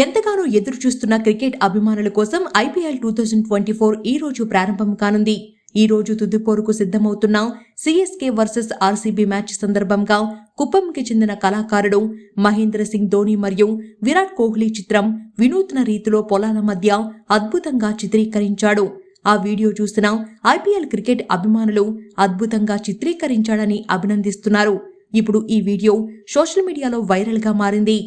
ఎంతగానో ఎదురు చూస్తున్న క్రికెట్ అభిమానుల కోసం IPL two thousand twenty four ఈ రోజు ప్రారంభం కానుంది. ఈ రోజు తుదిపోరుకు సిద్ధమవుతున్న సిఎస్కే వర్సెస్ ఆర్సీబీ మ్యాచ్ సందర్భంగా కుప్పంకి చెందిన కళాకారుడు మహేంద్ర సింగ్ ధోని మరియు విరాట్ కోహ్లీ చిత్రం వినూత్న రీతిలో పొలాల మధ్య అద్భుతంగా చిత్రీకరించాడు. ఆ వీడియో చూసిన ఐపీఎల్ క్రికెట్ అభిమానులు అద్భుతంగా చిత్రీకరించాడని అభినందిస్తున్నారు. ఇప్పుడు ఈ వీడియో సోషల్ మీడియాలో వైరల్గా మారింది.